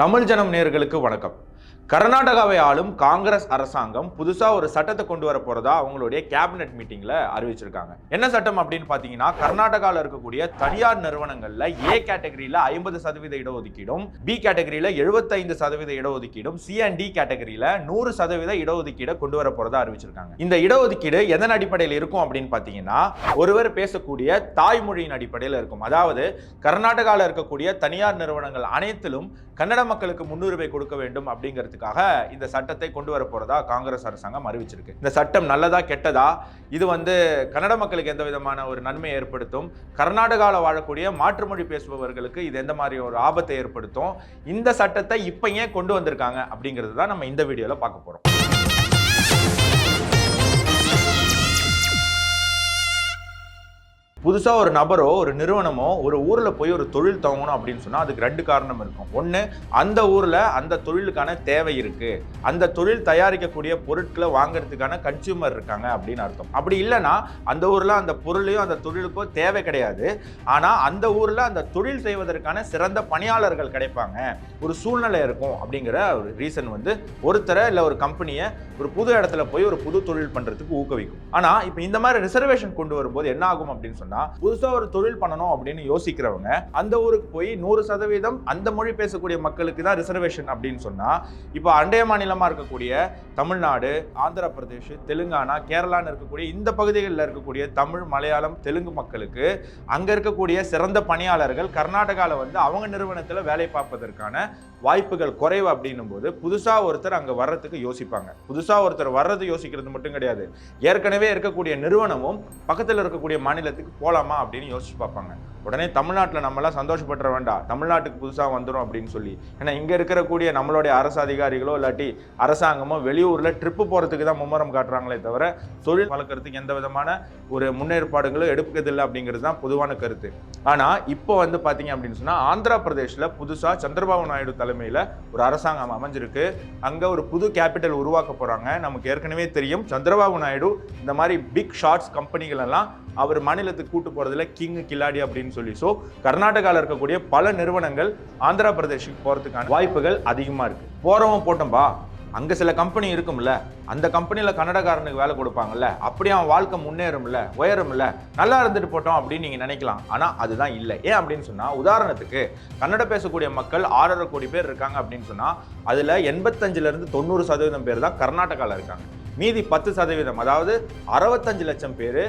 தமிழ் ஜனம் நேர்களுக்கு வணக்கம். கர்நாடகாவை ஆளும் காங்கிரஸ் அரசாங்கம் புதுசா ஒரு சட்டத்தை கொண்டு வர போறதா அவங்களுடைய கேபினெட் மீட்டிங்ல அறிவிச்சிருக்காங்க. என்ன சட்டம் அப்படின்னு பாத்தீங்கன்னா கர்நாடகாவில் இருக்கக்கூடிய தனியார் நிறுவனங்கள்ல ஏ கேட்டகரியில ஐம்பது சதவீத இடஒதுக்கீடும் பி கேட்டகரியில 75% சதவீத இடஒதுக்கீடும் சி அண்ட் டி கேட்டகரியில நூறு சதவீத இடஒதுக்கீடை கொண்டு வர போறதா அறிவிச்சிருக்காங்க. இந்த இடஒதுக்கீடு எதன் அடிப்படையில் இருக்கும் அப்படின்னு பாத்தீங்கன்னா ஒருவர் பேசக்கூடிய தாய்மொழியின் அடிப்படையில் இருக்கும். அதாவது கர்நாடகாவில் இருக்கக்கூடிய தனியார் நிறுவனங்கள் அனைத்திலும் கன்னட மக்களுக்கு முன்னுரிமை கொடுக்க வேண்டும் அப்படிங்கிறதுக்காக இந்த சட்டத்தை கொண்டு வர போறதா காங்கிரஸ் அரசாங்கம் அறிவிச்சிருக்கு. இந்த சட்டம் நல்லதா கெட்டதா? இது வந்து கன்னட மக்களுக்கு எந்த விதமான ஒரு நன்மை ஏற்படுத்தும்? கர்நாடகாவில் வாழக்கூடிய மாற்றுமொழி பேசுபவர்களுக்கு இது எந்த மாதிரி ஒரு ஆபத்தை ஏற்படுத்தும்? இந்த சட்டத்தை இப்போ ஏன் கொண்டு வந்திருக்காங்க அப்படிங்கிறது தான் நம்ம இந்த வீடியோவில் பார்க்க போறோம். புதுசாக ஒரு நபரோ ஒரு நிறுவனமோ ஒரு ஊரில் போய் ஒரு தொழில் துவங்கணும் அப்படின்னு சொன்னால் அதுக்கு ரெண்டு காரணம் இருக்கும். ஒன்று அந்த ஊரில் அந்த தொழிலுக்கான தேவை இருக்குது அந்த தொழில் தயாரிக்கக்கூடிய பொருட்களை வாங்குறதுக்கான கன்சியூமர் இருக்காங்க அப்படின்னு அர்த்தம். அப்படி இல்லைன்னா அந்த ஊரில் அந்த பொருளையும் அந்த தொழிலுக்கோ தேவை கிடையாது. ஆனால் அந்த ஊரில் அந்த தொழில் செய்வதற்கான சிறந்த பணியாளர்கள் கிடைப்பாங்க. ஒரு சூழ்நிலை இருக்கும் அப்படிங்கிற ஒரு ரீசன் வந்து ஒருத்தரை இல்லை ஒரு கம்பெனியை ஒரு புது இடத்துல போய் ஒரு புது தொழில் பண்ணுறதுக்கு ஊக்குவிக்கும். ஆனால் இப்போ இந்த மாதிரி ரிசர்வேஷன் கொண்டு வரும்போது என்ன ஆகும் அப்படின்னு சொன்னா புதுசாக ஒரு தொழில் பண்ணணும் அப்படின்னு யோசிக்கிறவங்க அந்த ஊருக்கு போய் நூறு சதவீதம் அந்த மொழி பேசக்கூடிய மக்களுக்கு தான் ரிசர்வேஷன் அப்படின்னு சொன்னால் இப்போ அண்டைய மாநிலமாக இருக்கக்கூடிய தமிழ்நாடு ஆந்திர பிரதேஷ் தெலுங்கானா கேரளான்னு இருக்கக்கூடிய இந்த பகுதிகளில் இருக்கக்கூடிய தமிழ் மலையாளம் தெலுங்கு மக்களுக்கு அங்கே இருக்கக்கூடிய சிறந்த பணியாளர்கள் கர்நாடகாவில் வந்து அவங்க நிறுவனத்தில் வேலை பார்ப்பதற்கான வாய்ப்புகள் குறைவு அப்படின்னும் போது புதுசாக ஒருத்தர் அங்கே வர்றதுக்கு யோசிப்பாங்க. புதுசாக ஒருத்தர் வர்றது யோசிக்கிறது மட்டும் கிடையாது. ஏற்கனவே இருக்கக்கூடிய நிறுவனமும் பக்கத்தில் இருக்கக்கூடிய மாநிலத்துக்கு போகலாமா அப்படின்னு யோசிச்சு பார்ப்பாங்க. உடனே தமிழ்நாட்டில் நம்மளாம் சந்தோஷப்பட்டுற வேண்டாம். தமிழ்நாட்டுக்கு புதுசாக வந்துடும் அப்படின்னு சொல்லி. ஏன்னா இங்கே இருக்கக்கூடிய நம்மளுடைய அரசு அதிகாரிகளோ இல்லாட்டி அரசாங்கமோ வெளியூரில் ட்ரிப்பு போகிறதுக்கு தான் மும்முரம் காட்டுறாங்களே தவிர தொழில் வளர்க்குறதுக்கு எந்த விதமான ஒரு முன்னேற்பாடுகளும் எடுப்பதில்லை அப்படிங்கிறது தான் பொதுவான கருத்து. ஆனால் இப்போ வந்து பார்த்தீங்க அப்படின்னு சொன்னால் ஆந்திரா பிரதேஷில் புதுசாக சந்திரபாபு நாயுடு தலைமையில் ஒரு அரசாங்கம் அமைஞ்சிருக்கு. அங்கே ஒரு புது கேபிட்டல் உருவாக்க போகிறாங்க நமக்கு ஏற்கனவே தெரியும் சந்திரபாபு நாயுடு இந்த மாதிரி பிக் ஷார்ட்ஸ் கம்பெனிகள் எல்லாம் அவர் மாநிலத்துக்கு கூட்டு போகிறதுல கிங் கில்லாடி அப்படின்னு சொல்லி. ஸோ கர்நாடகாவில் இருக்கக்கூடிய பல நிறுவனங்கள் ஆந்திரா பிரதேஷுக்கு போகிறதுக்கான வாய்ப்புகள் அதிகமாக இருக்குது போகிறவன் போட்டோம்பா அங்கே சில கம்பெனி இருக்கும்ல. அந்த கம்பெனியில் கன்னடக்காரனுக்கு வேலை கொடுப்பாங்கல்ல. அப்படி அவன் வாழ்க்கை முன்னேறும்ல உயரும்ல. நல்லா இருந்துட்டு போட்டோம் அப்படின்னு நீங்கள் நினைக்கலாம். ஆனால் அதுதான் இல்லை. ஏன் அப்படின்னு சொன்னால் உதாரணத்துக்கு கன்னட பேசக்கூடிய மக்கள் ஆறரை கோடி பேர் இருக்காங்க அப்படின்னு சொன்னால் அதில் எண்பத்தஞ்சிலேருந்து தொண்ணூறு சதவீதம் பேர் தான் கர்நாடகாவில் இருக்காங்க. மீதி பத்து சதவீதம் அதாவது அறுபத்தஞ்சு லட்சம் பேர்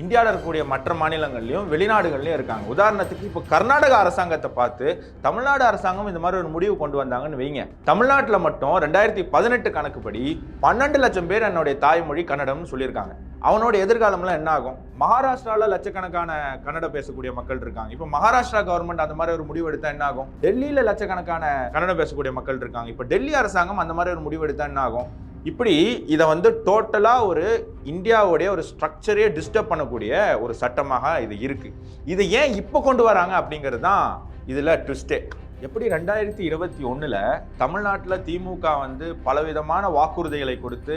இந்தியாவில் இருக்கக்கூடிய மற்ற மாநிலங்கள்லையும் வெளிநாடுகள்லையும் இருக்காங்க. உதாரணத்துக்கு இப்போ கர்நாடக அரசாங்கத்தை பார்த்து தமிழ்நாடு அரசாங்கம் இந்த மாதிரி ஒரு முடிவு கொண்டு வந்தாங்கன்னு வைங்க. தமிழ்நாட்டில் மட்டும் ரெண்டாயிரத்தி பதினெட்டு கணக்குப்படி பன்னெண்டு லட்சம் பேர் என்னுடைய தாய்மொழி கன்னடம்னு சொல்லியிருக்காங்க. அவனோட எதிர்காலம்லாம் என்ன ஆகும்? மகாராஷ்டிராவில் லட்சக்கணக்கான கன்னட பேசக்கூடிய மக்கள் இருக்காங்க. இப்போ மகாராஷ்டிரா கவர்மெண்ட் அந்த மாதிரி ஒரு முடிவு எடுத்தா என்ன ஆகும்? டெல்லியில் லட்சக்கணக்கான கன்னட பேசக்கூடிய மக்கள் இருக்காங்க. இப்போ டெல்லி அரசாங்கம் அந்த மாதிரி ஒரு முடிவு எடுத்தா என்ன ஆகும்? இப்படி இதை வந்து டோட்டலாக ஒரு இந்தியாவுடைய ஒரு ஸ்ட்ரக்சரே டிஸ்டர்ப் பண்ணக்கூடிய ஒரு சட்டமாக இது இருக்குது இதை ஏன் இப்போ கொண்டு வராங்க அப்படிங்கிறது தான் இதில் ட்விஸ்டே எப்படி ரெண்டாயிரத்தி இருபத்தி ஒன்றில் தமிழ்நாட்டில் திமுக வந்து பலவிதமான வாக்குறுதிகளை கொடுத்து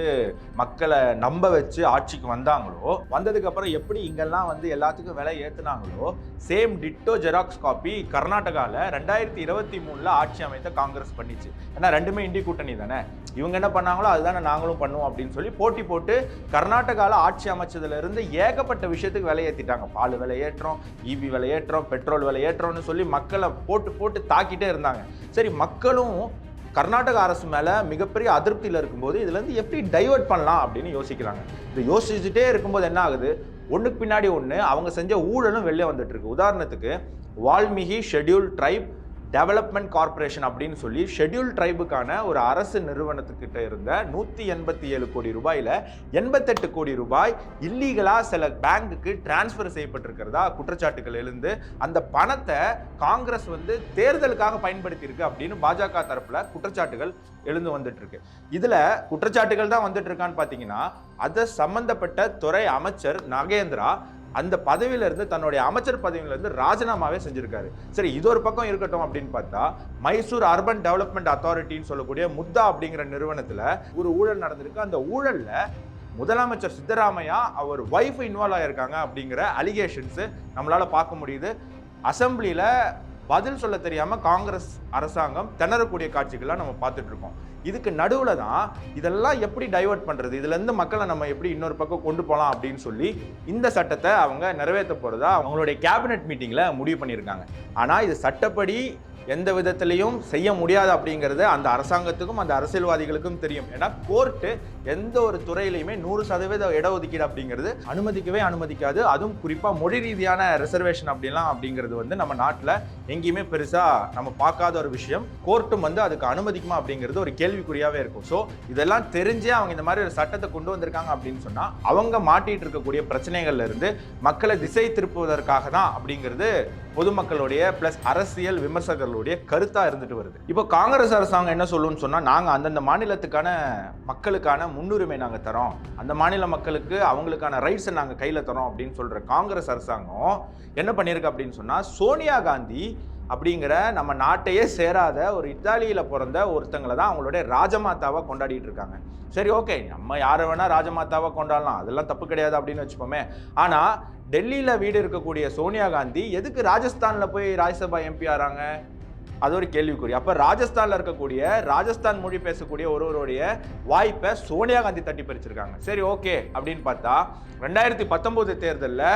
மக்களை நம்ப வச்சு ஆட்சிக்கு வந்தாங்களோ வந்ததுக்கப்புறம் எப்படி இங்கெல்லாம் வந்து எல்லாத்துக்கும் விலை ஏற்றுனாங்களோ சேம் டிட்டோ ஜெராக்ஸ் காப்பி கர்நாடகாவில் ரெண்டாயிரத்தி இருபத்தி மூணில் ஆட்சி அமைத்த காங்கிரஸ் பண்ணிச்சு. ஏன்னா ரெண்டுமே இண்டி கூட்டணி தானே. இவங்க என்ன பண்ணாங்களோ அதுதானே நாங்களும் பண்ணுவோம் அப்படின்னு சொல்லி போட்டி போட்டு கர்நாடகாவில் ஆட்சி அமைச்சதுலேருந்து ஏகப்பட்ட விஷயத்துக்கு விலை ஏற்றிட்டாங்க பால் விலை ஏற்றம் இபி விலை பெட்ரோல் விலை ஏற்றம்னு சொல்லி மக்களை போட்டு போட்டு தாக்கி ஆக்கிட்டே இருந்தாங்க. சரி மக்களும் கர்நாடக அரசு மேலே மிகப்பெரிய அதிருப்தியில் இருக்கும்போது இதுலேருந்து எப்படி டைவர்ட் பண்ணலாம் அப்படின்னு யோசிக்கிறாங்க. இது யோசிச்சுட்டே இருக்கும்போது என்ன ஆகுது? ஒன்றுக்கு பின்னாடி ஒன்று அவங்க செஞ்ச ஊழலும் வெளியே வந்துட்டு இருக்கு. உதாரணத்துக்கு Valmiki schedule tribe development corporation அப்படின்னு சொல்லி ஷெட்யூல் ட்ரைபுக்கான ஒரு அரசு நிறுவனத்துக்கிட்ட இருந்த நூற்றி எண்பத்தி ஏழு கோடி ரூபாயில் எண்பத்தெட்டு கோடி ரூபாய் இல்லீகலாக சில பேங்குக்கு டிரான்ஸ்ஃபர் செய்யப்பட்டிருக்கிறதா குற்றச்சாட்டுகள் எழுந்து அந்த பணத்தை காங்கிரஸ் வந்து தேர்தலுக்காக பயன்படுத்தியிருக்கு அப்படின்னு பாஜக தரப்பில் குற்றச்சாட்டுகள் எழுந்து வந்துட்டுருக்கு. இதில் குற்றச்சாட்டுகள் தான் வந்துட்டு இருக்கான்னு பார்த்தீங்கன்னா அதை சம்பந்தப்பட்ட துறை அமைச்சர் நகேந்திரா அந்த பதவியிலிருந்து தன்னுடைய அமைச்சர் பதவியிலிருந்து ராஜினாமாவே செஞ்சிருக்காரு. சரி இது ஒரு பக்கம் இருக்கட்டும் அப்படின்னு பார்த்தா மைசூர் அர்பன் டெவலப்மெண்ட் அத்தாரிட்டின்னு சொல்லக்கூடிய முத்தா அப்படிங்கிற நிறுவனத்தில் ஒரு ஊழல் நடந்திருக்கு. அந்த ஊழலில் முதலமைச்சர் சித்தராமையா அவர் ஒய்ஃப் இன்வால்வ் ஆயிருக்காங்க அப்படிங்கிற அலிகேஷன்ஸு நம்மளால் பார்க்க முடியுது. அசம்பிளியில் பதில் சொல்ல தெரியாம காங்கிரஸ் அரசாங்கம் திணறக்கூடிய காட்சிகள்லாம் நம்ம பார்த்துட்டு இருக்கோம் இதுக்கு நடுவில் தான் இதெல்லாம் எப்படி டைவர்ட் பண்றது? இதுல இருந்து மக்களை நம்ம எப்படி இன்னொரு பக்கம் கொண்டு போகலாம் அப்படின்னு சொல்லி இந்த சட்டத்தை அவங்க நிறைவேற்ற போறதா அவங்களுடைய கேபினெட் மீட்டிங்ல முடிவு பண்ணியிருக்காங்க. ஆனா இது சட்டப்படி எந்த விதத்திலையும் செய்ய முடியாது அப்படிங்கிறது அந்த அரசாங்கத்துக்கும் அந்த அரசியல்வாதிகளுக்கும் தெரியும். ஏன்னா கோர்ட்டு எந்த ஒரு துறையிலையுமே நூறு சதவீத இடஒதுக்கீடு அப்படிங்கிறது அனுமதிக்கவே அனுமதிக்காது. அதுவும் குறிப்பாக மொழி ரீதியான ரிசர்வேஷன் அப்படிலாம் அப்படிங்கிறது வந்து நம்ம நாட்டில் எங்கேயுமே பெருசாக நம்ம பார்க்காத ஒரு விஷயம். கோர்ட்டும் வந்து அதுக்கு அனுமதிக்குமா அப்படிங்கிறது ஒரு கேள்விக்குறியாகவே இருக்கும். ஸோ இதெல்லாம் தெரிஞ்சே அவங்க இந்த மாதிரி ஒரு சட்டத்தை கொண்டு வந்திருக்காங்க அப்படின்னு சொன்னால் அவங்க மாட்டிகிட்டு இருக்கக்கூடிய பிரச்சனைகள்ல இருந்து மக்களை திசை திருப்புவதற்காக தான் அப்படிங்கிறது பொதுமக்களுடைய ப்ளஸ் அரசியல் அவர்களுடைய கருத்தா இருந்துட்டு வருது. இப்போ காங்கிரஸ் அரசாங்கம் என்ன சொல்லுன்னு சொன்னா நாங்க அந்தந்த மாநிலத்துக்கான மக்களுக்கான முன்னுரிமை நாங்க தரோம். அந்த மாநில மக்களுக்கு அவங்களுக்கான ரைட்ஸை நாங்க கையில தரோம் அப்படின்னு சொல்ற காங்கிரஸ் அரசாங்கம் என்ன பண்ணியிருக்கு அப்படின்னு சொன்னா சோனியா காந்தி அப்படிங்கிற நம்ம நாட்டையே சேராத ஒரு இத்தாலியில் பிறந்த ஒருத்தங்களை தான் அவங்களுடைய ராஜமாதாவா கொண்டாடிட்டு இருக்காங்க. சரி ஓகே நம்ம யாரை வேணால் ராஜமாத்தாவாக கொண்டாடலாம். அதெல்லாம் தப்பு கிடையாது அப்படின்னு வச்சுப்போமே. ஆனால் டெல்லியில் வீடு இருக்கக்கூடிய சோனியா காந்தி எதுக்கு ராஜஸ்தானில் போய் ராஜ்யசபா எம்பி ஆறாங்க? அது ஒரு கேள்விக்குறி. அப்போ ராஜஸ்தானில் இருக்கக்கூடிய ராஜஸ்தான் மொழி பேசக்கூடிய ஒருவருடைய வாய்ப்பை சோனியா காந்தி தட்டி பறிச்சிருக்காங்க சரி ஓகே அப்படின்னு பார்த்தா ரெண்டாயிரத்தி பத்தொம்போது தேர்தலில்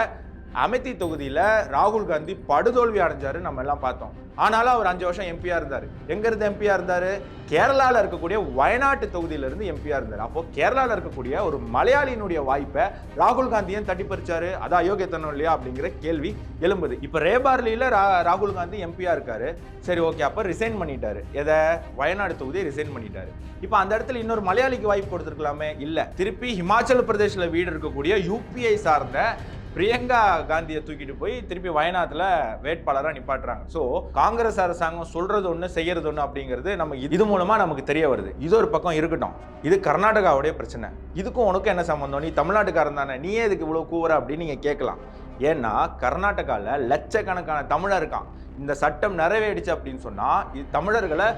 அமைதி தொகுதியில் ராகுல் காந்தி படுதோல்வி அடைஞ்சாரு நம்ம எல்லாம் பார்த்தோம். ஆனாலும் அவர் அஞ்சு வருஷம் எம்பியாக இருந்தார். எங்கேருந்து எம்பியாக இருந்தார்? கேரளாவில் இருக்கக்கூடிய வயநாட்டு தொகுதியில இருந்து இருந்தார். அப்போது அப்போ இருக்கக்கூடிய ஒரு மலையாளியினுடைய வாய்ப்பை ராகுல் காந்தி ஏன் தட்டி பறிச்சாரு அது அயோக்கியத்தனம் இல்லையா அப்படிங்கிற கேள்வி எழும்புது. இப்போ ரேபார்லியில் ரா- ராகுல் காந்தி எம்பியாக இருக்கார். சரி ஓகே. அப்போ ரிசைன் பண்ணிட்டாரு. எதை? வயநாடு தொகுதியை ரிசைன் பண்ணிட்டாரு. இப்போ அந்த இடத்துல இன்னொரு மலையாளிக்கு வாய்ப்பு கொடுத்துருக்கலாமே? இல்லை. திருப்பி ஹிமாச்சல் பிரதேசில் வீடு இருக்கக்கூடிய யூபிஐ சார்ந்த பிரியங்கா காந்தியை தூக்கிட்டு போய் திருப்பி வயநாட்டில் வேட்பாளராக நிப்பாட்டுறாங்க. ஸோ காங்கிரஸ் அரசாங்கம் சொல்றது ஒன்று செய்யறது ஒன்று அப்படிங்கிறது நம்ம இது மூலமாக நமக்கு தெரிய வருது. இது ஒரு பக்கம் இருக்கட்டும். இது கர்நாடகாவுடைய பிரச்சனை. இதுக்கும் உனக்கும் என்ன சம்பந்தம்? நீ தமிழ்நாட்டுக்காரன் தானே. நீயே இதுக்கு இவ்வளோ கூவுற அப்படின்னு நீங்கள் கேட்கலாம். ஏன்னா கர்நாடகாவில் லட்சக்கணக்கான தமிழர் இருக்கான். இந்த சட்டம் நிறைவேறிச்சு அப்படின்னு சொன்னால் இது தமிழர்களை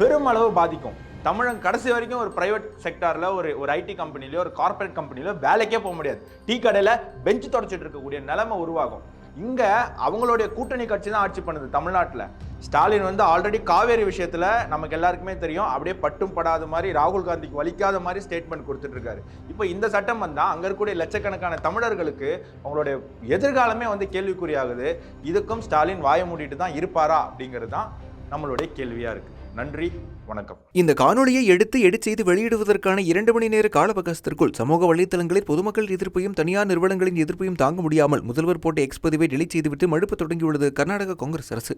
பெருமளவு பாதிக்கும். தமிழன் கடைசி வரைக்கும் ஒரு பிரைவேட் செக்டாரில் ஒரு ஒரு ஐடி கம்பெனிலையோ ஒரு கார்ப்பரேட் கம்பெனிலையோ வேலைக்கே போக முடியாது. டீ கடையில் பெஞ்ச் தொடச்சிட்டு இருக்கக்கூடிய நிலைமை உருவாகும். இங்கே அவங்களுடைய கூட்டணி கட்சி தான் ஆட்சி பண்ணுது தமிழ்நாட்டில். ஸ்டாலின் வந்து ஆல்ரெடி காவேரி விஷயத்தில் நமக்கு எல்லாருக்குமே தெரியும். அப்படியே பட்டும் படாத மாதிரி ராகுல் காந்திக்கு வலிக்காத மாதிரி ஸ்டேட்மெண்ட் கொடுத்துட்ருக்காரு இப்போ இந்த சட்டம் வந்தால் அங்கே இருக்கக்கூடிய லட்சக்கணக்கான தமிழர்களுக்கு அவங்களுடைய எதிர்காலமே வந்து கேள்விக்குறியாகுது. இதுக்கும் ஸ்டாலின் வாய மூடிட்டு தான் இருப்பாரா அப்படிங்கிறது தான் நம்மளுடைய கேள்வியாக இருக்குது நன்றி வணக்கம். இந்த காணொளியை எடுத்து எடிட் செய்து வெளியிடுவதற்கான இரண்டு மணி நேர கால அவகாசத்திற்குள் சமூக வலைதளங்களில் பொதுமக்கள் எதிர்ப்பையும் தனியார் நிறுவனங்களின் எதிர்ப்பையும் தாங்க முடியாமல் முதல்வர் போட்ட எக்ஸ் பதிவை டெலிட் செய்துவிட்டு மழுப்ப தொடங்கியுள்ளது கர்நாடக காங்கிரஸ் அரசு.